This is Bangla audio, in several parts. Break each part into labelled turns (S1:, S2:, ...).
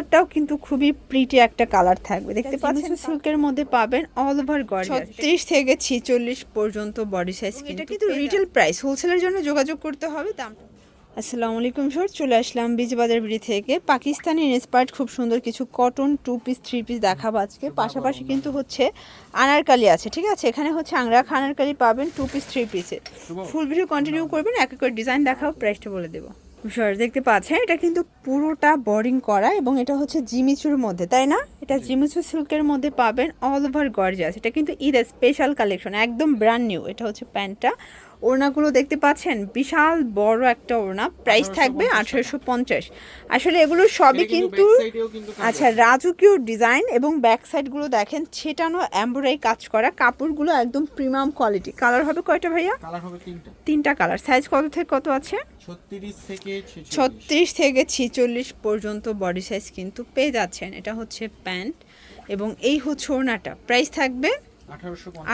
S1: কালারটাও কিন্তু খুবই প্রিটি একটা কালার থাকবে। দেখতে পাচ্ছেন সিল্কের মধ্যে পাবেন অল ওভার গর্জিয়াস ছত্রিশ থেকে ছিচল্লিশ পর্যন্ত বডি সাইজ এটা কিন্তু রিটেল প্রাইস হোলসেলের জন্য যোগাযোগ করতে হবে দাম আসসালামু আলাইকুম স্যার চলে আসলাম বীজবাজার বিড়ি থেকে। পাকিস্তানি ইন্সপায়ার্ড খুব সুন্দর কিছু cotton two piece three piece দেখাবো আজকে। পাশাপাশি কিন্তু হচ্ছে আনারকালি আছে ঠিক আছে? এখানে হচ্ছে আংরা আনারকালি পাবেন টু পিস থ্রি পিসে ফুল ভিডিও কন্টিনিউ করবেন এক এক করে ডিজাইন দেখাও প্রাইসটা বলে দেবো। স্যার দেখতে পাচ্ছেন এটা কিন্তু পুরোটা বোরিং করা এবং এটা হচ্ছে জিমিচুর মধ্যে তাই না? এটা জিমিচু সিল্কের মধ্যে পাবেন অল ওভার গর্জিয়াস এটা কিন্তু ঈদের স্পেশাল কালেকশন একদম ব্র্যান্ড নিউ এটা হচ্ছে প্যান্টটা। ওড়নাগুলো দেখতে পাচ্ছেন? বিশাল বড় একটা ওড়না। প্রাইস থাকবে আঠারোশো পঞ্চাশ। আসলে এগুলো সবই কিন্তু আচ্ছা রাজকীয় ডিজাইন এবং ব্যাক সাইডগুলো দেখেন ছেটানো এমব্রয়ডারি কাজ করা। কাপড়গুলো একদম প্রিমিয়াম কোয়ালিটি কালার হবে কয়টা ভাইয়া?
S2: কালার হবে তিনটা।
S1: তিনটা কালার সাইজ কত থেকে কত আছে?
S2: ছত্রিশ থেকে
S1: ছিচল্লিশ। পর্যন্ত বডি সাইজ কিন্তু পেয়ে যাচ্ছেন। এটা হচ্ছে প্যান্ট এবং এই হচ্ছে ওড়নাটা। প্রাইস থাকবে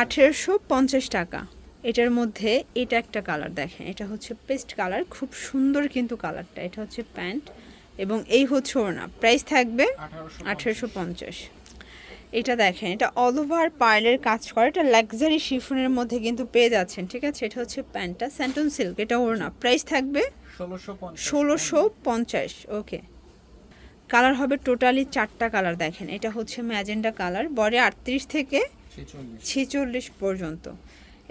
S2: আঠেরোশো
S1: পঞ্চাশ টাকা। এটার মধ্যে এটা একটা কালার দেখেন। এটা হচ্ছে পেস্ট কালার খুব সুন্দর কিন্তু কালারটা এটা হচ্ছে প্যান্ট এবং এই হচ্ছে ওড়না। প্রাইস থাকবে
S2: আঠারোশো
S1: পঞ্চাশ। এটা দেখেন এটা অল ওভার পার্লের কাজ করে। এটা লাক্সারি শিফনের মধ্যে কিন্তু পেয়ে যাচ্ছেন ঠিক আছে? এটা হচ্ছে প্যান্টটা স্যান্টন সিল্ক এটা ওড়না। প্রাইস থাকবে
S2: ষোলোশো
S1: পঞ্চাশ। ওকে কালার হবে টোটালি চারটা কালার দেখেন। এটা হচ্ছে ম্যাজেন্ডা কালার বডি আটত্রিশ থেকে
S2: ছেচল্লিশ
S1: পর্যন্ত।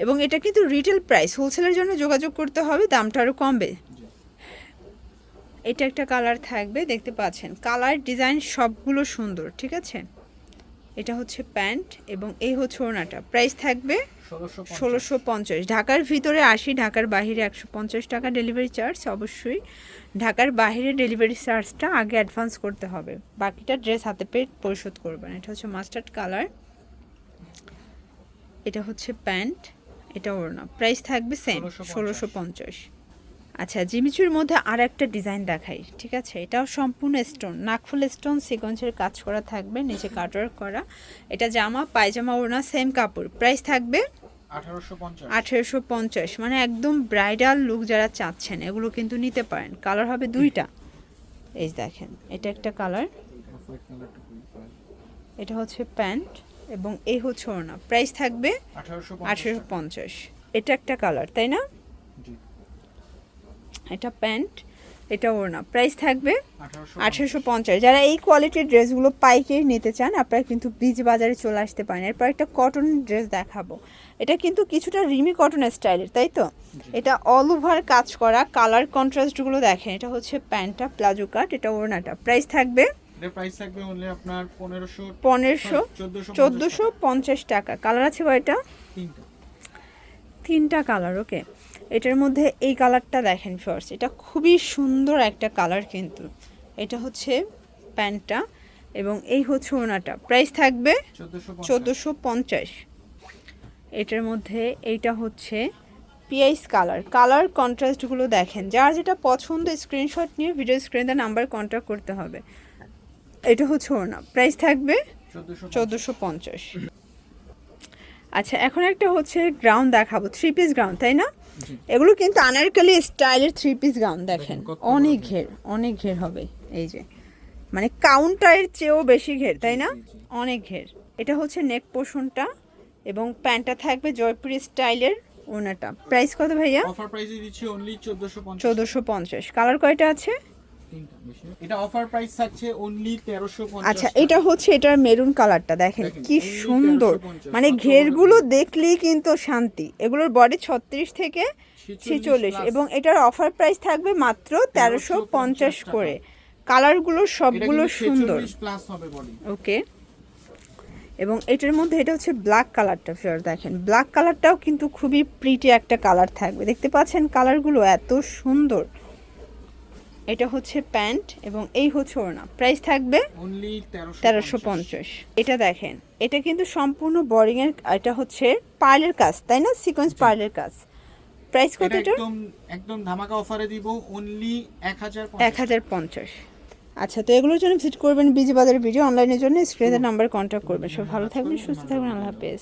S1: এবং এটা কিন্তু রিটেল প্রাইস হোলসেলের জন্য যোগাযোগ করতে হবে, দামটা আরও কমবে। এটা একটা কালার থাকবে, দেখতে পাচ্ছেন। কালার ডিজাইন সবগুলো সুন্দর, ঠিক আছে? এটা হচ্ছে প্যান্ট এবং এই হচ্ছে ওড়নাটা। প্রাইস থাকবে
S2: ষোলোশো
S1: পঞ্চাশ। ঢাকার ভিতরে আশি ঢাকার বাইরে একশো পঞ্চাশ টাকা ডেলিভারি চার্জ অবশ্যই। ঢাকার বাইরে ডেলিভারি চার্জটা আগে অ্যাডভান্স করতে হবে। বাকিটা ড্রেস হাতে পেয়ে পরিশোধ করবেন। এটা হচ্ছে মাস্টার্ড কালার এটা হচ্ছে প্যান্ট। এটা ওড়না প্রাইস থাকবে সেম ষোলোশো পঞ্চাশ। আচ্ছা জিমিচুর মধ্যে আর একটা ডিজাইন দেখাই ঠিক আছে? এটাও সম্পূর্ণ স্টোন নাকফুল স্টোন সিকোয়েন্সের কাজ করা থাকবে নিচে কাটওয়ার্ক করা। এটা জামা পায়জামা ওড়না সেম কাপড়। প্রাইস থাকবে
S2: আঠেরোশো পঞ্চাশ।
S1: মানে একদম ব্রাইডাল লুক যারা চাচ্ছেন এগুলো কিন্তু নিতে পারেন। কালার হবে দুইটা। এই দেখেন এটা একটা কালার এটা হচ্ছে প্যান্ট। এবং এই হচ্ছে ওড়না প্রাইস থাকবে
S2: আঠারোশো
S1: পঞ্চাশ। এটা একটা কালার তাই না? এটা প্যান্ট এটা ওড়না। প্রাইস থাকবে
S2: আঠারোশো
S1: পঞ্চাশ। যারা এই কোয়ালিটির ড্রেসগুলো পাইকারি নিতে চান আপনারা কিন্তু বীজ বাজারে চলে আসতে পারেন। এরপর একটা কটন ড্রেস দেখাবো। এটা কিন্তু কিছুটা রিমি কটন স্টাইলের তাই তো? এটা অল ওভার কাজ করা কালার কন্ট্রাস্টগুলো দেখেন। এটা হচ্ছে প্যান্টটা প্লাজো কাট এটা ওড়নাটা। প্রাইস থাকবে
S2: এর প্রাইস থাকবে অনলি আপনার পনেরোশো
S1: পনেরোশো
S2: চোদ্দোশো
S1: চোদ্দোশো পঞ্চাশ টাকা। কালার আছে কয়টা
S2: তিনটা।
S1: তিনটা কালার ওকে এটার মধ্যে এই কালারটা দেখেন ফার্স্ট এটা খুবই সুন্দর একটা কালার কিন্তু। এটা হচ্ছে প্যান্টটা এবং এই হচ্ছে ওনাটা প্রাইস থাকবে
S2: চোদ্দোশো
S1: পঞ্চাশ। এটার মধ্যে এইটা হচ্ছে পিআইস কালার কালার কন্ট্রাস্টগুলো দেখেন। যার যেটা পছন্দ স্ক্রিনশট নিয়ে ভিডিও স্ক্রিনে নাম্বার কন্ট্যাক্ট করতে হবে। এটা হচ্ছে ওনা প্রাইস থাকবে
S2: চোদ্দোশো
S1: পঞ্চাশ। আচ্ছা এখন একটা হচ্ছে গ্রাউন্ড দেখাবো। থ্রি পিস গ্রাউন্ড তাই না? এগুলো কিন্তু আনারকালি স্টাইলের থ্রি পিস গ্রাউন্ড দেখেন। অনেক
S2: ঘের।
S1: অনেক ঘের হবে। এই যে মানে কাউন্টারের চেয়েও বেশি ঘের তাই না। অনেক ঘের। এটা হচ্ছে নেক পোর্শনটা এবং প্যান্টটা থাকবে জয়পুরি স্টাইলের ওনাটা প্রাইস কত ভাইয়া?
S2: অফার প্রাইসে দিচ্ছি অনলি চোদ্দোশো পঞ্চাশ।
S1: কালার কয়টা আছে?
S2: এটা অফার প্রাইস থাকছে অনলি তেরোশো পঞ্চাশ
S1: আচ্ছা এটা হচ্ছে এটার মেরুন কালারটা দেখেন কি সুন্দর। মানে ঘেরগুলো দেখলেই কিন্তু শান্তি। এগুলোর বডি ছত্রিশ থেকে ছেচল্লিশ
S2: plus।
S1: এবং এটার অফার প্রাইস থাকবে মাত্র তেরোশো পঞ্চাশ
S2: টাকা।
S1: করে। কালারগুলো সবগুলো সুন্দর। ওকে। এবং এটার মধ্যে এটা হচ্ছে ব্ল্যাক কালারটা ফেয়ার দেখেন। ব্ল্যাক কালারটাও কিন্তু খুবই প্রিটি একটা কালার থাকবে। দেখতে পাচ্ছেন কালারগুলো এত সুন্দর। এটা হচ্ছে প্যান্ট এবং এই হচ্ছে ওড়না। প্রাইস থাকবে
S2: তেরোশো
S1: পঞ্চাশ। এটা দেখেন এটা কিন্তু সম্পূর্ণ বোরিং এর এটা হচ্ছে পার্লের কাজ তাই না? সিকোয়েন্স পার্লের কাজ। প্রাইস কত এটা?
S2: একদম একদম ধামাকা অফারে দিব অনলি এক হাজার
S1: এক হাজার পঞ্চাশ। আচ্ছা তো এগুলোর জন্য ভিজিট করবেন বিজি বাজারের ভিডিও অনলাইনের জন্য স্ক্রিনের নাম্বার কন্ট্যাক্ট করবেন। সব ভালো থাকবেন সুস্থ থাকবেন আল্লাহ হাফেজ।